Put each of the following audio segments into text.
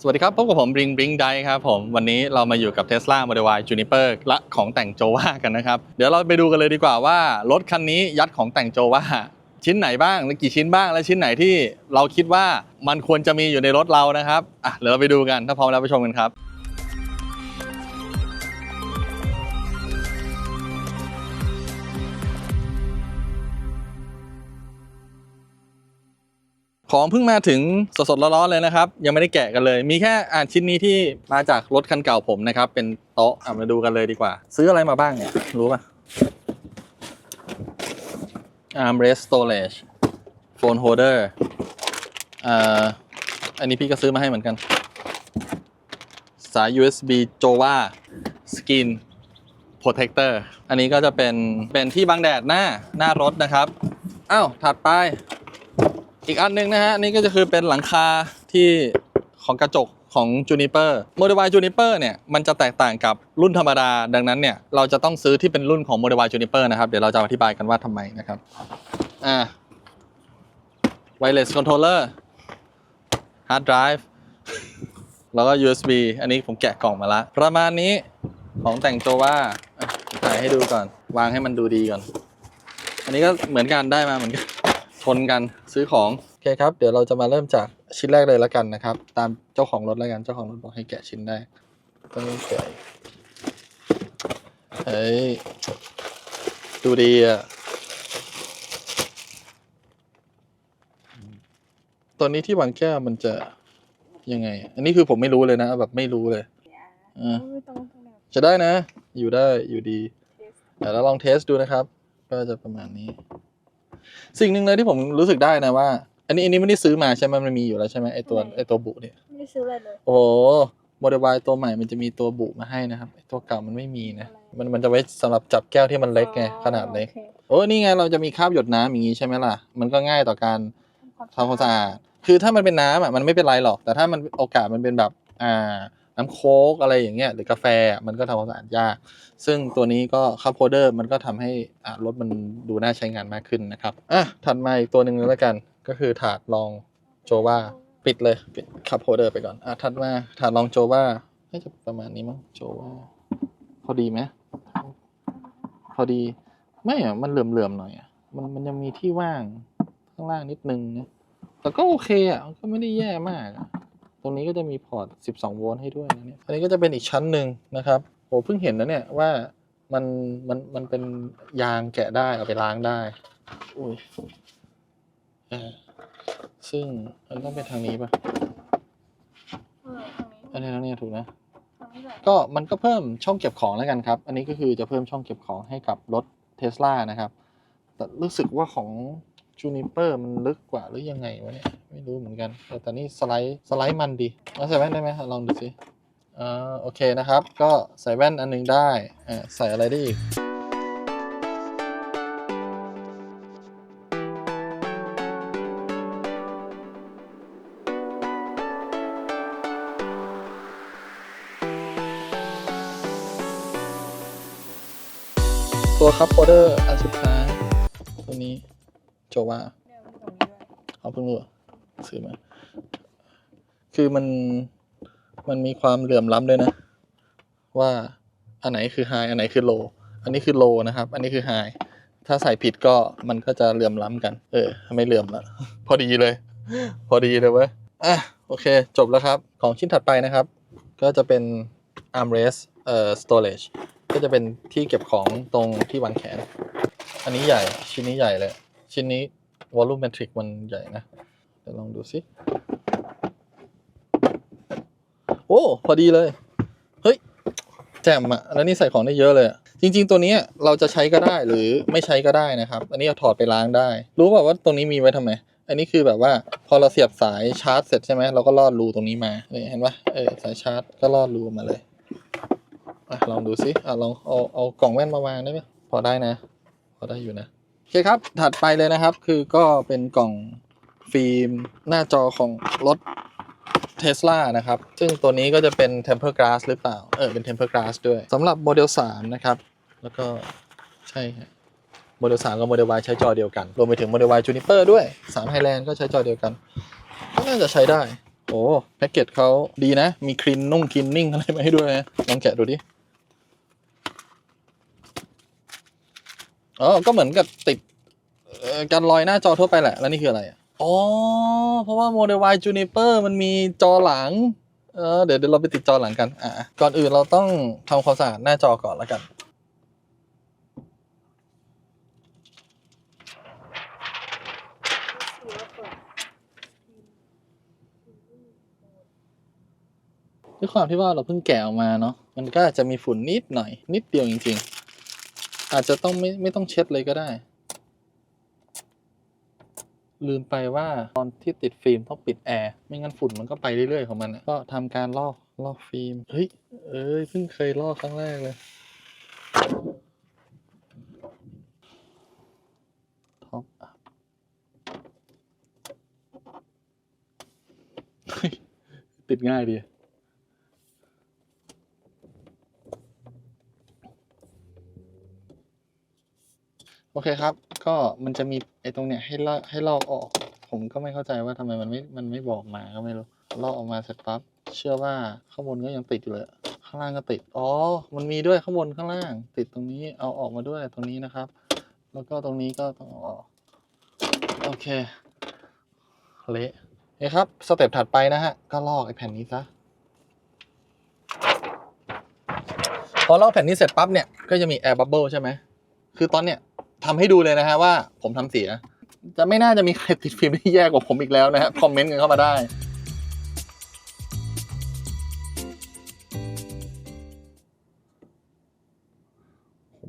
สวัสดีครับ พบกับผมบริงบริงได้ครับผม วันนี้เรามาอยู่กับ Tesla Model Y Juniper และของแต่งโจวากันนะครับ เดี๋ยวเราไปดูกันเลยดีกว่าว่า รถคันนี้ยัดของแต่งโจวาชิ้นไหนบ้างและกี่ชิ้นบ้าง และชิ้นไหนที่เราคิดว่ามันควรจะมีอยู่ในรถเรานะครับอะเดี๋ยวเราไปดูกันถ้าพร้อมแล้วไปชมกันครับ ของเพิ่งมาถึงสดๆร้อนๆเลยนะครับ ยังไม่ได้แกะกันเลย มีแค่อ่านชิ้นนี้ที่มาจากรถคันเก่าผมนะครับ เป็นโต๊ะมาดูกันเลยดีกว่า ซื้ออะไรมาบ้างเนี่ย รู้ป่ะ armrest storage phone holder อ่าอันนี้พี่ก็ซื้อมาให้เหมือนกัน สาย USB Jova Skin Protector อันนี้ก็จะเป็นเป็นที่บังแดดหน้าหน้ารถนะครับ อ้าว ถัดไป อีกอันหนึงนะฮะนี่ก็จะคือเป็นหลังคาที่ของกระจกของ Juniper Model Y Juniper เนี่ยมันจะแตกต่างกับรุ่นธรรมดา ดังนั้นเนี่ยเราจะต้องซื้อที่เป็นรุ่นของ Model Y Juniper นะครับเดี๋ยวเราจะอธิบายกันว่าทำไมนะครับอ่า Wireless Controller Hard Drive แล้วก็ USB อันนี้ผมแกะกล่องมาละประมาณนี้ของแต่งตัวว่าถ่ายให้ดูก่อน วางให้มันดูดีก่อน อันนี้ก็เหมือนกันได้มาเหมือนกัน นกันซื้อของโอเคครับ เดี๋ยวเราจะมาเริ่มจากชิ้นแรกเลยแล้วกันนะครับ ตามเจ้าของรถแล้วกันเจ้าของรถบอกให้แกะชิ้นได้ต้องแกะเฮ้ยดูดีอะตัวนี้ที่วางแก้วมันจะยังไง อันนี้คือผมไม่รู้เลยนะ แบบไม่รู้เลยอ่าไม่ต้องต้องแบบจะได้นะ อยู่ได้อยู่ดีเดี๋ยวเราลองเทสดูนะครับ ก็จะประมาณนี้ สิ่งหนึ่งเลยที่ผมรู้สึกได้นะว่า อันนี้อันนี้ไม่ได้ซื้อมาใช่ไหมมันมีอยู่แล้วใช่ไหมไอตัวไอตัวบุเนี่ย ไม่ได้ซื้ออะไรเลยโอ้โหโมเดล y ตัวใหม่มันจะมีตัวบุมาให้นะครับไอ้ตัวเก่ามันไม่มีนะ มันมันจะไว้สำหรับจับแก้วที่มันเล็กไงขนาดเล็กโอคโอ้นี่ไงเราจะมีคราบหยดน้ำอย่างนี้ใช่ไหมล่ะ มันก็ง่ายต่อการทำความสะอาด คือถ้ามันเป็นน้ำอะมันไม่เป็นไรหรอก แต่ถ้ามันโอกาสมันเป็นแบบอ่า น้ำโค้กอะไรอย่างเงี้ยหรือกาแฟมันก็ทำความสะอาดยาก ซึ่งตัวนี้ก็คัพโฮเดอร์มันก็ทำให้อ่ารถมันดูน่าใช้งานมากขึ้นนะครับอะถัดมาอีกตัวหนึ่งแล้วกันก็คือถาดรองโจวาปิดเลยปิดคัพโฮเดอร์ไปก่อนอะถัดมาถาดรองโจวาน่าจะประมาณนี้มั้งโจวาพอดีไหมพอดีไม่อะมันเหลื่อมๆหน่อยอะมันมันยังมีที่ว่างข้างล่างนิดนึงนะแต่ก็โอเคอะก็ไม่ได้แย่มากอะ รงนี้ก็จะมีพอร์ต 12 โวลต์ให้ด้วยนะเนี่ย อันนี้ก็จะเป็นอีกชั้นหนึ่งนะครับโหเพิ่งเห็นนะเนี่ยว่ามันมันมันเป็นยางแกะได้เอาไปล้างได้ อุ้ยอ่าซึ่งมันต้องเป็นทางนี้ป่ะเอออันนี้ทางนี้ถูกนะทางนี้ทางนี้แบบก็มันก็เพิ่มช่องเก็บของแล้วกันครับ อันนี้ก็คือจะเพิ่มช่องเก็บของให้กับรถเทสลานะครับ แต่รู้สึกว่าของ จูนิเปอร์มันลึกกว่าหรือยังไงวะเนี่ย ไม่รู้เหมือนกันแต่ตอนนี้สไลด์สไลด์มันดีเอาใส่แว่นได้ไหมลองดูสิอ่าโอเคนะครับ ก็ใส่แว่นอันหนึงได้อ่าใส่อะไรได้อีกตัวคัพโฮเดอร์อันสุดท้าย โจว่าเนี่ยมันตรงนี้ด้วยเอาเพิ่งรู้เหรอซื้อมา คือมันมันมีความเหลื่อมล้ำด้วยนะ ว่าอันไหนคือไฮอันไหนคือโลอันนี้คือโลนะครับ อันนี้คือไฮถ้าใส่ผิดก็มันก็จะเหลื่อมล้ำกัน เออ ไม่เหลื่อมละพอดีเลย พอดีเลยเว้ยอะโอเค จบแล้วครับ ของชิ้นถัดไปนะครับ ก็จะเป็น armrest เอ่อ storage ก็จะเป็นที่เก็บของตรงที่วางแขน อันนี้ใหญ่ชิ้นนี้ใหญ่เลย ชิ้นนี้ volumetric มันใหญ่นะ เดี๋ยวลองดูสิ โอ้ พอดีเลย เฮ้ย แจ่มอะแล้วนี่ใส่ของได้เยอะเลยอะจริง ๆ ตัวนี้เราจะใช้ก็ได้หรือไม่ใช้ก็ได้นะครับ อันนี้เอาถอดไปล้างได้ รู้ป่าว่าตรงนี้มีไว้ทำไม อันนี้คือแบบว่าพอเราเสียบสายชาร์จเสร็จใช่ไหมเราก็ลอดรูตรงนี้มาเนี่ยเห็นปะเออสายชาร์จก็ลอดรูมาเลยอะลองดูสิอะลองเอาเอากล่องแว่นมาวางได้ไหมพอได้นะ พอได้อยู่นะ โอเคครับ ถัดไปเลยนะครับ คือก็เป็นกล่องฟิล์มหน้าจอของรถ Tesla นะครับ ซึ่งตัวนี้ก็จะเป็น temper Glass หรือเปล่า เออ เป็น temper Glass ด้วยสำหรับโมเดล 3 นะครับ แล้วก็ใช่ฮะโมเดล 3 กับโมเดล Y ใช้จอเดียวกัน รวมไปถึงโมเดล Y Juniper ด้วย 3 Highland ก็ใช้จอเดียวกัน ก็น่าจะใช้ได้ โอ้แพ็กเกจเขาดีนะ มีคลีนนุ่งคลีนนิ่งอะไรมาให้ด้วยนะ ลองแกะดูดิ อ๋อก็เหมือนกับติดการลอยหน้าจอทั่วไปแหละ แล้วนี่คืออะไรอะอ๋อ เพราะว่า Model Y Juniper มันมีจอหลัง เออเดี๋ยวเดี๋ยวเราไปติดจอหลังกันอะก่อนอื่นเราต้องทำความสะอาดหน้าจอก่อนแล้วกันด้วยความที่ว่าเราเพิ่งแกะออกมาเนาะ มันก็อาจจะมีฝุ่นนิดหน่อย นิดเดียวจริง อาจจะต้องไม่ไม่ต้องเช็ดเลยก็ได้ ลืมไปว่าตอนที่ติดฟิล์มต้องปิดแอร์ ไม่งั้นฝุ่นมันก็ไปเรื่อยๆของมันก็ทำการลอกลอกฟิล์ม เฮ้ย เอ้ยเพิ่งเคยลอกครั้งแรกเลย ท็อปอัพเฮ้ยติดง่ายดี อเคครับ ก็มันจะมีไอ้ตรงเนี้ยให้ลอกให้ลอกออก ผมก็ไม่เข้าใจว่าทำไมมันไม่ มันไม่บอกมาก็ไม่รู้ลอกออกมาเสร็จปั๊บ เชื่อว่าข้างบนก็ยังติดอยู่เลย ข้างล่างก็ติด อ๋อ มันมีด้วยข้างบนข้างล่าง ติดตรงนี้ เอาออกมาด้วยตรงนี้นะครับ แล้วก็ตรงนี้ก็ต้องออก โอเค เละโอเคครับ สเต็ปถัดไปนะฮะ ก็ลอกไอ้แผ่นนี้ซะ พอลอกแผ่นนี้เสร็จปั๊บเนี่ย ก็จะมีแอร์บับเบิลใช่ไหม คือตอนเนี้ย ทำให้ดูเลยนะฮะว่าผมทำเสีย จะไม่น่าจะมีใครติดฟิล์มที่แย่กว่าผมอีกแล้วนะฮะคอมเมนต์กันเข้ามาได้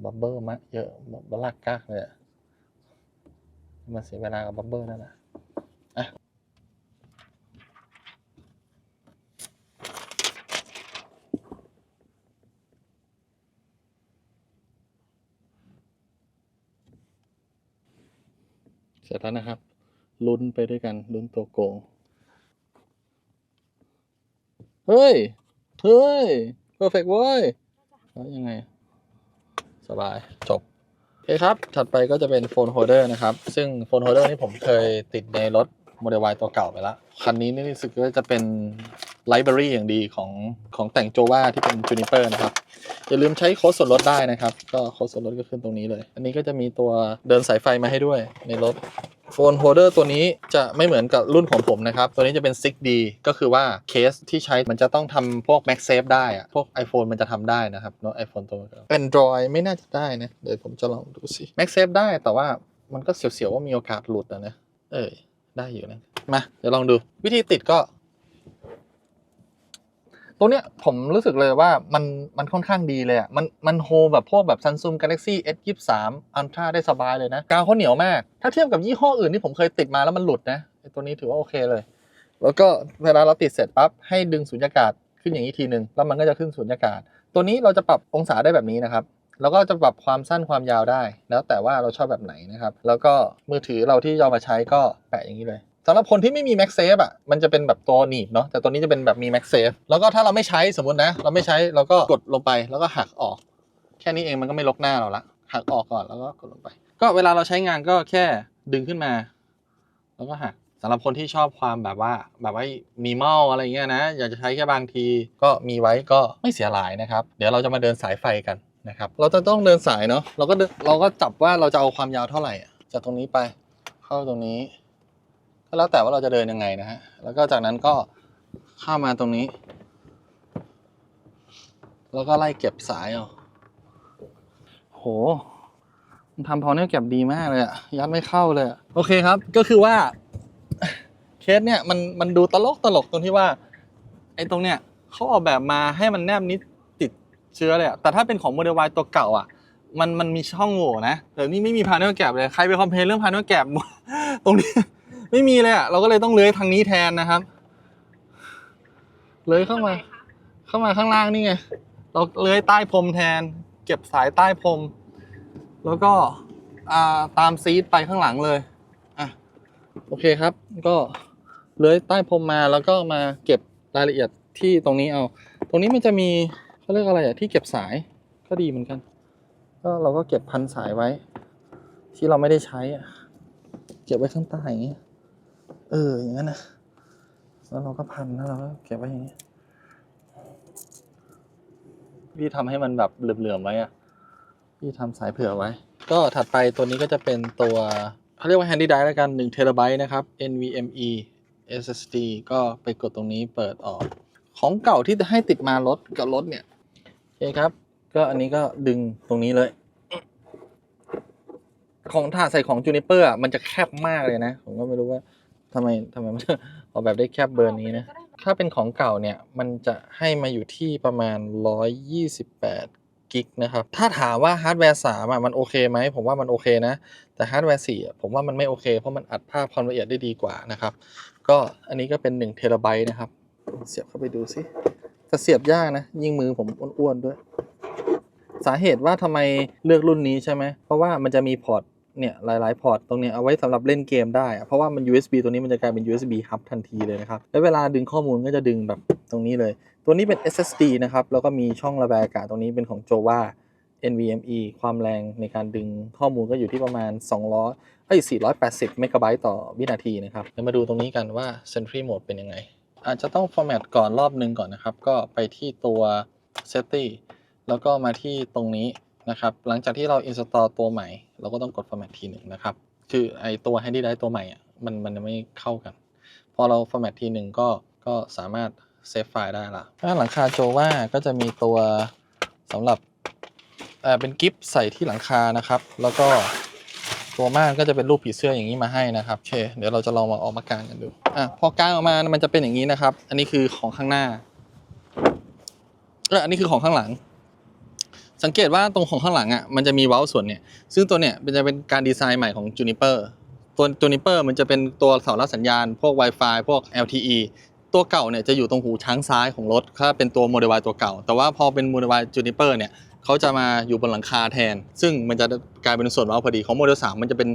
บับเบิลมะเยอะบัลลักกากเลยอะมาเสียเวลากับบับเบิลนั่นแหละเสร็จแล้วนะครับ ลุ้นไปด้วยกัน ลุ้นตัวโกง เฮ้ย เฮ้ย เพอร์เฟกต์เว้ย แล้วยังไง สบาย จบ โอเคครับ ถัดไปก็จะเป็นโฟนโฮเดอร์นะครับ ซึ่งโฟนโฮเดอร์นี่ผมเคยติดในรถโมเดล Y ตัวเก่าไปแล้ว คันนี้นี่รู้สึกว่าจะเป็นไลบรารีอย่างดีของของแต่งโจวาที่เป็น Juniper นะครับ อย่าลืมใช้โค้ดส่วนลดได้นะครับ ก็โค้ดส่วนลดก็ขึ้นตรงนี้เลย อันนี้ก็จะมีตัวเดินสายไฟมาให้ด้วยในรถโฟนโฮเดอร์ตัวนี้จะไม่เหมือนกับรุ่นของผมนะครับ ตัวนี้จะเป็น 6D ก็คือว่าเคสที่ใช้มันจะต้องทำพวก MagSafe ได้อะพวก iPhone มันจะทำได้นะครับเนาะ iPhone ตัว Android ไม่น่าจะได้นะ เดี๋ยวผมจะลองดูสิ MagSafe ได้แต่ว่ามันก็เสียวๆว่ามีโอกาสหลุดอะนะเออได้อยู่นะ มา เดี๋ยวลองดูวิธีติดก็ ตัวเนี้ยผมรู้สึกเลยว่ามันมันค่อนข้างดีเลยอะมันมันโฮแบบพวกแบบ Samsung Galaxy S 2 3 Ultra ได้สบายเลยนะ กาวเขาเหนียวมาก ถ้าเทียบกับยี่ห้ออื่นที่ผมเคยติดมาแล้วมันหลุดนะตัวนี้ถือว่าโอเคเลย แล้วก็เวลาเราติดเสร็จปั๊บให้ดึงสุญญากาศขึ้นอย่างนี้ทีหนึ่งแล้วมันก็จะขึ้นสุญญากาศ ตัวนี้เราจะปรับองศาได้แบบนี้นะครับแล้วก็จะปรับความสั้นความยาวได้ แล้วแต่ว่าเราชอบแบบไหนนะครับ แล้วก็มือถือเราที่จะเอามาใช้ก็แปะอย่างนี้เลยำหรับคนที่ไม่มี MagSafe อะมันจะเป็นแบบตัวหนีบเนาะแต่ตัวนี้จะเป็นแบบมี MagSafe แล้วก็ถ้าเราไม่ใช้สมมตินะ เราไม่ใช้เราก็กดลงไปแล้วก็หักออก แค่นี้เองมันก็ไม่ลกหน้าเราละหักออกก่อนแล้วก็กดลงไป ก็เวลาเราใช้งานก็แค่ดึงขึ้นมา แล้วก็หักสำหรับคนที่ชอบความแบบว่าแบบว่ามีเมอลอะไรเงี้ยนะ อยากจะใช้แค่บางทีก็มีไว้ก็ไม่เสียหลายนะครับ เดี๋ยวเราจะมาเดินสายไฟกันนะครับเราจะต้องเดินสายเนาะเราก็เราก็จับว่าเราจะเอาความยาวเท่าไหร่อะจากตรงนี้ไป เข้าตรงนี้ ก็แล้วแต่ว่าเราจะเดินยังไงนะฮะ แล้วก็จากนั้นก็เข้ามาตรงนี้ แล้วก็ไล่เก็บสายเอาโห มันทำพอเนี่ยเก็บดีมากเลยอะยัดไม่เข้าเลย โอเคครับ ก็คือว่า เคสเนี่ยมันมันดูตลกตลกตรงที่ว่า ไอ้ตรงเนี้ยเขาออกแบบมาให้มันแนบนิดติดเชื้อเลยอะแต่ถ้าเป็นของโมเดล Y ตัวเก่าอะมันมันมีช่องโหว่นะแต่นี่ไม่มีพาเนลแกบเลย ใครไปคอมเพลนเรื่องพาเนลแกบตรงนี้ ไม่มีเลยอะเราก็เลยต้องเลื้อยทางนี้แทนนะครับ เลื้อยเข้ามา เข้ามาข้างล่างนี่ไง เราเลื้อยใต้พรมแทน เก็บสายใต้พรม แล้วก็อ่าตามซีดไปข้างหลังเลย อะ โอเคครับ ก็เลื้อยใต้พรมมาแล้วก็มาเก็บรายละเอียดที่ตรงนี้เอา ตรงนี้มันจะมีเขาเรียกอะไรอะที่เก็บสาย ก็ดีเหมือนกัน ก็เราก็เก็บพันสายไว้ ที่เราไม่ได้ใช้อะเก็บไว้ข้างใต้อย่างเงี้ย เออ อย่างนั้นนะแล้วเราก็พันแล้วเราก็เก็บไว้อย่างนี้พี่ทำให้มันแบบเหลื่อมๆไว้อะพี่ทำสายเผื่อไว้ ก็ถัดไปตัวนี้ก็จะเป็นตัวเขาเรียกว่า Handy Drive แล้วกัน1 t b นะครับ NVMe SSD ก็ไปกดตรงนี้เปิดออก ของเก่าที่จะให้ติดมารถกับรถเนี่ยโอเคครับ ก็อันนี้ก็ดึงตรงนี้เลย ของถ้าใส่ของจูนิเปอร์มันจะแคบมากเลยนะ ผมก็ไม่รู้ว่า ทำไมทำไมมัน ออกแบบได้แคบเบอร์นี้นะ ถ้าเป็นของเก่าเนี่ย มันจะให้มาอยู่ที่ประมาณ 128กิกนะครับ ถ้าถามว่าฮาร์ดแวร์3อะมันโอเคไหม ผมว่ามันโอเคนะ แต่ฮาร์ดแวร์4อะผมว่ามันไม่โอเค เพราะมันอัดภาพความละเอียดได้ดีกว่านะครับ ก็อันนี้ก็เป็น1เทราไบต์นะครับ เสียบเข้าไปดูสิแต่เสียบยากนะ ยิ่งมือผมอ้วนๆด้วย สาเหตุว่าทำไมเลือกรุ่นนี้ใช่ไหม เพราะว่ามันจะมีพอร์ต เนี่ยหลายๆพอร์ตตรงเนี้ยเอาไว้สำหรับเล่นเกมได้ เพราะว่ามัน USB ตัวนี้มันจะกลายเป็น USB hub ทันทีเลยนะครับ แล้วเวลาดึงข้อมูลก็จะดึงแบบตรงนี้เลย ตัวนี้เป็น SSD นะครับ แล้วก็มีช่องระบายอากาศตรงนี้เป็นของ Jova NVMe ความแรงในการดึงข้อมูลก็อยู่ที่ประมาณ 200เอ้ย480เมกะไบต์ต่อวินาทีนะครับเดี๋ยวมาดูตรงนี้กันว่า Sentry Mode เป็นยังไง อาจจะต้อง format ก่อนรอบหนึ่งก่อนนะครับ ก็ไปที่ตัว Setting แล้วก็มาที่ตรงนี้ นะครับ หลังจากที่เรา install ตัวใหม่ เราก็ต้องกด format ทีหนึ่งนะครับ คือไอตัว handy drive ตัวใหม่อะมันมันไม่เข้ากัน พอเรา format ทีหนึ่งก็ก็สามารถเซฟไฟล์ได้ละด้านหลังคาโจว่าก็จะมีตัวสำหรับเป็นกิฟต์ใส่ที่หลังคานะครับ แล้วก็ตัวม่านก็จะเป็นรูปผีเสื้ออย่างนี้มาให้นะครับโอเคเดี๋ยวเราจะลองมาออกมากางกันดูอะพอกางออกมามันจะเป็นอย่างนี้นะครับ อันนี้คือของข้างหน้าเอออันนี้คือของข้างหลัง สังเกตว่าตรงของข้างหลังอะมันจะมีเว้าส่วนเนี่ยซึ่งตัวเนี่ยมันจะเป็นการดีไซน์ใหม่ของ Juniper ตัว Juniper มันจะเป็นตัวเสารับสัญญาณ พวก Wi-Fi พวก LTE ตัวเก่าเนี่ยจะอยู่ตรงหูช้างซ้ายของรถถ้าเป็นตัวโมเดล Y ตัวเก่า แต่ว่าพอเป็นโมเดล Y Juniper เนี่ยเขาจะมาอยู่บนหลังคาแทน ซึ่งมันจะกลายเป็นส่วนเว้าพอดีของโมเดล3มันจะเป็น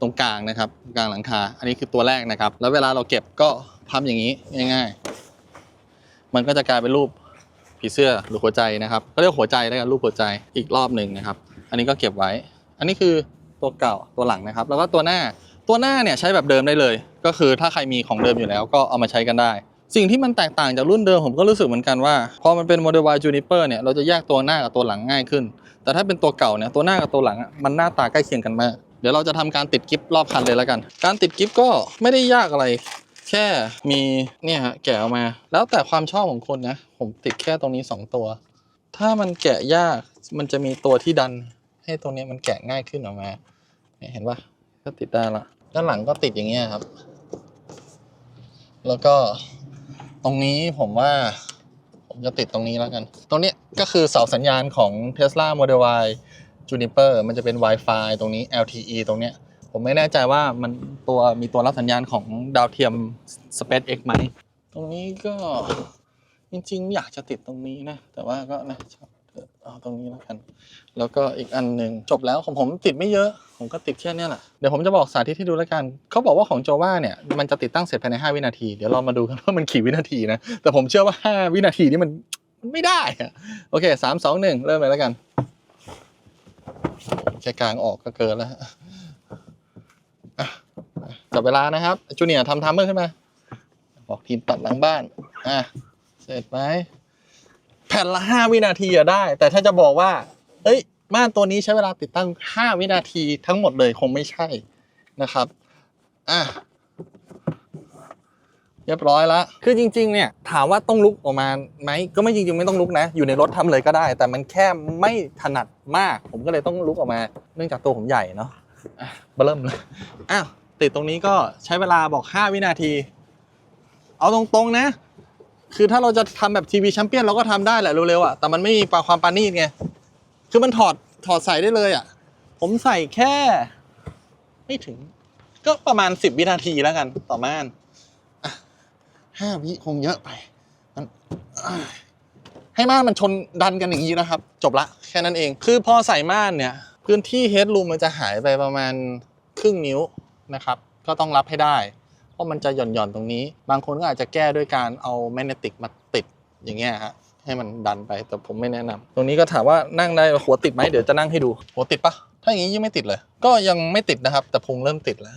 ตรงกลางนะครับกลางหลังคา อันนี้คือตัวแรกนะครับ แล้วเวลาเราเก็บก็พับอย่างนี้ง่าย ๆ มันก็จะกลายเป็นรูป ผีเสื้อหรือหัวใจนะครับก็เรียกหัวใจแล้วกันรูปหัวใจอีกรอบหนึ่งนะครับ อันนี้ก็เก็บไว้ อันนี้คือตัวเก่าตัวหลังนะครับ แล้วก็ตัวหน้าตัวหน้าเนี่ยใช้แบบเดิมได้เลย ก็คือถ้าใครมีของเดิมอยู่แล้วก็เอามาใช้กันได้ สิ่งที่มันแตกต่างจากรุ่นเดิมผมก็รู้สึกเหมือนกันว่าพอมันเป็น Model Y Juniper เนี่ยเราจะแยกตัวหน้ากับตัวหลังง่ายขึ้น แต่ถ้าเป็นตัวเก่าเนี่ยตัวหน้ากับตัวหลังมันหน้าตาใกล้เคียงกันมากเดี๋ยวเราจะทำการติดกิฟต์รอบคันเลยแล้วกัน การติดกิฟต์ก็ไม่ได้ยากอะไร แค่มีเนี่ยฮะแกะออกมา แล้วแต่ความชอบของคนนะ ผมติดแค่ตรงนี้ 2 ตัว ถ้ามันแกะยากมันจะมีตัวที่ดัน ให้ตรงนี้มันแกะง่ายขึ้นออกมา เห็นปะก็ติดได้ละด้านหลังก็ติดอย่างเงี้ยครับ แล้วก็ตรงนี้ผมว่า ผมจะติดตรงนี้แล้วกัน ตรงเนี้ยก็คือเสาสัญญาณของ Tesla Model Y Juniper มันจะเป็น Wi-Fi ตรงนี้ LTE ตรงเนี้ย ผมไม่แน่ใจว่ามันตัวมีตัวรับสัญญาณของดาวเทียม SpaceX ไหม ตรงนี้ก็จริงๆ อยากจะติดตรงนี้นะ แต่ว่าก็นะเอาตรงนี้แล้วกัน แล้วก็อีกอันหนึ่งจบแล้วของผมติดไม่เยอะ ผมก็ติดแค่นี้แหละ เดี๋ยวผมจะบอกสาธิตให้ดูแล้วกัน เขาบอกว่าของ Java เนี่ยมันจะติดตั้งเสร็จภายใน 5 วินาที เดี๋ยวเรามาดูกันว่ามันกี่วินาทีนะ แต่ผมเชื่อว่า 5 วินาทีนี่มันมันไม่ได้อะโอเคสามสองหนึ่งเริ่มเลยแล้วกันแค่กลางออกก็เกินแล้ว จับเวลานะครับจูเนียร์ทำไทม์เมอร์ขึ้นมา บอกทีมตัดหลังบ้าน อะ เสร็จไหมแผ่นละห้าวินาทีอะได้ แต่ถ้าจะบอกว่า เอ้ยม่านตัวนี้ใช้เวลาติดตั้งห้าวินาทีทั้งหมดเลยคงไม่ใช่นะครับ อะเรียบร้อยแล้วคือจริง ๆ เนี่ย ถามว่าต้องลุกออกมาไหมก็ไม่จริงๆไม่ต้องลุกนะ อยู่ในรถทำเลยก็ได้ แต่มันแค่ไม่ถนัดมาก ผมก็เลยต้องลุกออกมา เนื่องจากตัวผมใหญ่เนาะอะเริ่มเลยอ้าว ติดตรงนี้ก็ใช้เวลาบอก 5 วินาที เอาตรงๆนะ คือถ้าเราจะทำแบบทีวีแชมเปี้ยนเราก็ทำได้แหละเร็วๆอะแต่มันไม่มีความปานีตไง คือมันถอดถอดใส่ได้เลยอะ ผมใส่แค่ ไม่ถึง ก็ประมาณ 10 วินาทีแล้วกันต่อม่านห้าวิคงเยอะไปมันให้ม่านมันชนดันกันอย่างนี้นะครับ จบละแค่นั้นเอง คือพอใส่ม่านเนี่ย พื้นที่เฮดรูมมันจะหายไปประมาณครึ่งนิ้ว นะครับ ก็ต้องรับให้ได้ เพราะมันจะหย่อนๆตรงนี้ บางคนก็อาจจะแก้ด้วยการเอาแมกเนติกมาติดอย่างเงี้ยฮะให้มันดันไปแต่ผมไม่แนะนำตรงนี้ก็ถามว่านั่งได้หัวติดไหมเดี๋ยวจะนั่งให้ดู หัวติดปะถ้าอย่างนี้ยังไม่ติดเลย ก็ยังไม่ติดนะครับ แต่พุงเริ่มติดแล้ว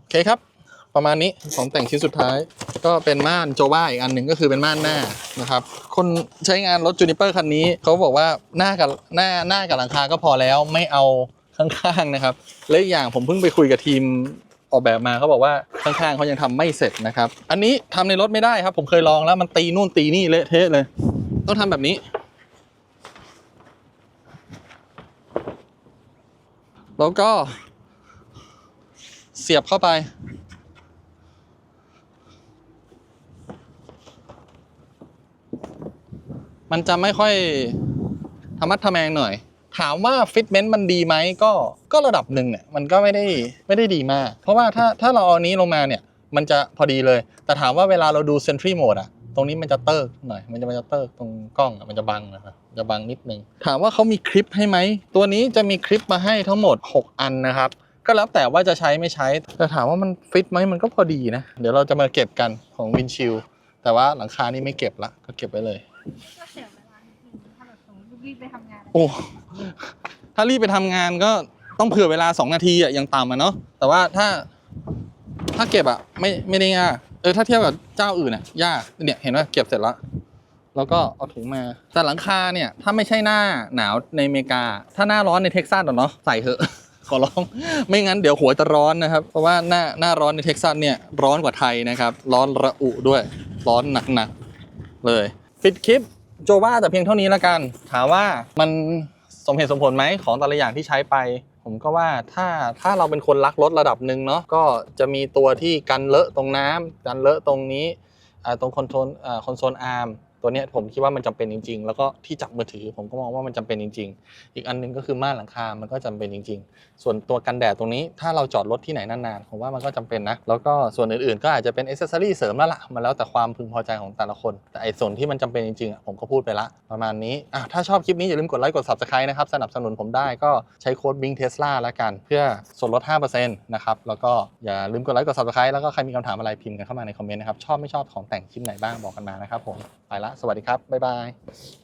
โอเคครับ ประมาณนี้ของแต่งชิ้นสุดท้าย ก็เป็นม่านโจว่าอีกอันหนึ่งก็คือเป็นม่านหน้านะครับ คนใช้งานรถจูนิเปอร์คันนี้เขาบอกว่าหน้ากับหน้าหน้ากับหลังคาก็พอแล้วไม่เอา ข้างๆนะครับและอีกอย่างผมเพิ่งไปคุยกับทีมออกแบบมาเขาบอกว่าข้างๆเขายังทำไม่เสร็จนะครับ อันนี้ทำในรถไม่ได้ครับ ผมเคยลองแล้วมันตีนู่นตีนี่เละเทะเลย ต้องทำแบบนี้ แล้วก็ เสียบเข้าไป มันจะไม่ค่อยธรรมัดทะแมงหน่อย ถามว่าฟิตเมนต์มันดีไหมก็ก็ระดับหนึ่งเนี่ยมันก็ไม่ได้ไม่ได้ดีมาก เพราะว่าถ้าถ้าเราเอานี้ลงมาเนี่ยมันจะพอดีเลย แต่ถามว่าเวลาเราดูเซนทรีโหมดอะตรงนี้มันจะเติร์กหน่อย มันจะมันจะเติร์กตรงกล้องมันจะบังนะครับจะบังนิดนึง ถามว่าเขามีคลิปให้ไหม ตัวนี้จะมีคลิปมาให้ทั้งหมด 6 อันนะครับ ก็แล้วแต่ว่าจะใช้ไม่ใช้ แต่ถามว่ามันฟิตไหมมันก็พอดีนะ เดี๋ยวเราจะมาเก็บกันของวินชิลแต่ว่าหลังคานี่ไม่เก็บละ ก็เก็บไว้เลย รีบไปทำงาน โอ้ ถ้ารีบไปทำงานก็ต้องเผื่อเวลา 2 นาทีอะยังต่ำอะเนาะ แต่ว่าถ้า ถ้าเก็บอะไม่ไม่ได้ยาก เออถ้าเทียบกับเจ้าอื่นอะยาก เนี่ยเห็นว่าเก็บเสร็จแล้ว แล้วก็เอาถุงมา แต่หลังคาเนี่ย ถ้าไม่ใช่หน้าหนาวในอเมริกา ถ้าหน้าร้อนในเท็กซัสอะเนาะใส่เถอะ ขอร้อง ไม่งั้นเดี๋ยวหัวจะร้อนนะครับ เพราะว่าหน้าหน้าร้อนในเท็กซัสเนี่ยร้อนกว่าไทยนะครับ ร้อนระอุด้วย ร้อนหนักๆเลย ปิดคลิป โจว่าแต่เพียงเท่านี้ละกัน ถามว่ามันสมเหตุสมผลไหมของแต่ละอย่างที่ใช้ไป ผมก็ว่าถ้าถ้าเราเป็นคนรักรถระดับหนึ่งเนาะก็จะมีตัวที่กันเลอะตรงน้ำกันเลอะตรงนี้ตรงคอนโทรลคอนโซลอาร์ม ตัวเนี้ยผมคิดว่ามันจำเป็นจริง ๆ แล้วก็ที่จับมือถือผมก็มองว่ามันจำเป็นจริง ๆ อีกอันหนึงก็คือม่านหลังคา มันก็จำเป็นจริง ๆ ส่วนตัวกันแดดตรงนี้ถ้าเราจอดรถที่ไหนนานๆผมว่ามันก็จำเป็นนะแล้วก็ส่วนอื่นๆ ก็อาจจะเป็นอ c เซสซอรี่เสริมแล้วล่ะมันแล้วแต่ความพึงพอใจของแต่ละคน แต่ไอ้ส่วนที่มันจำเป็นจริงๆอะผมก็พูดไปละประมาณนี้อะถ้าชอบคลิปนี้อย่าลืมกดไลค์กด subscribe นะครับสนับสนุนผมได้ก็ใช้โค้ด Bing Tesla แล้วกัน เพื่อส่วนลด 5%นะครับแล้วก็อย่าลืมกดไลค์กด subscribe แล้วก็ใครมีคำถามอะไรพิมพ์กันเข้ามาในคอมเมนต์นะครับชอบไม่ชอบของแต่งคลิปไหนบ้างบอกกันมานะครับผมไปละสวัสดีครับ บ๊ายบาย